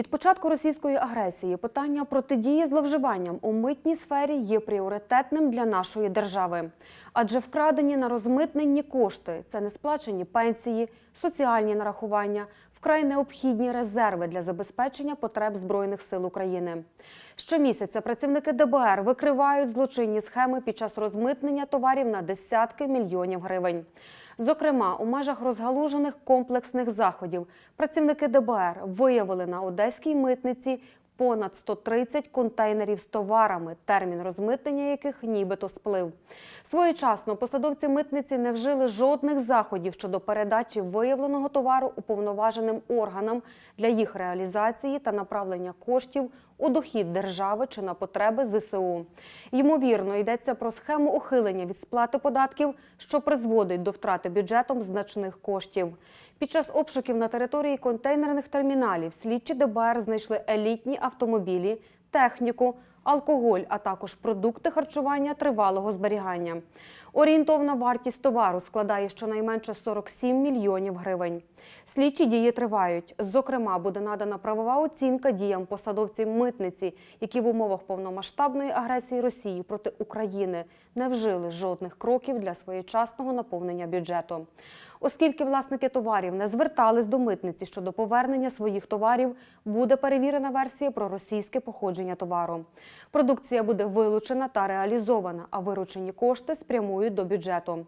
Від початку російської агресії питання протидії зловживанням у митній сфері є пріоритетним для нашої держави. Адже вкрадені на розмитненні кошти це несплачені пенсії, соціальні нарахування, вкрай необхідні резерви для забезпечення потреб Збройних сил України. Щомісяця працівники ДБР викривають злочинні схеми під час розмитнення товарів на десятки мільйонів гривень. Зокрема, у межах розгалужених комплексних заходів працівники ДБР виявили на одеській митниці понад 130 контейнерів з товарами, термін розмитнення яких нібито сплив. Своєчасно посадовці митниці не вжили жодних заходів щодо передачі виявленого товару уповноваженим органам для їх реалізації та направлення коштів у дохід держави чи на потреби ЗСУ. Ймовірно, йдеться про схему ухилення від сплати податків, що призводить до втрати бюджетом значних коштів. Під час обшуків на території контейнерних терміналів слідчі ДБР знайшли елітні автомобілі, техніку, алкоголь, а також продукти харчування тривалого зберігання. Орієнтовна вартість товару складає щонайменше 47 мільйонів гривень. Слідчі дії тривають. Зокрема, буде надана правова оцінка діям посадовців митниці, які в умовах повномасштабної агресії Росії проти України не вжили жодних кроків для своєчасного наповнення бюджету. Оскільки власники товарів не звертались до митниці щодо повернення своїх товарів, буде перевірена версія про російське походження товару. Продукція буде вилучена та реалізована, а виручені кошти спрямують до бюджету.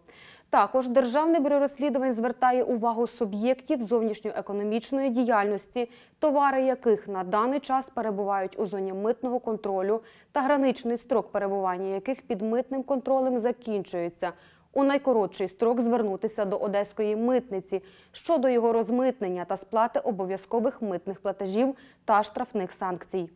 Також Державне бюро розслідувань звертає увагу суб'єктів зовнішньоекономічної діяльності, товари яких на даний час перебувають у зоні митного контролю та граничний строк перебування яких під митним контролем закінчується. У найкоротший строк звернутися до одеської митниці щодо його розмитнення та сплати обов'язкових митних платежів та штрафних санкцій.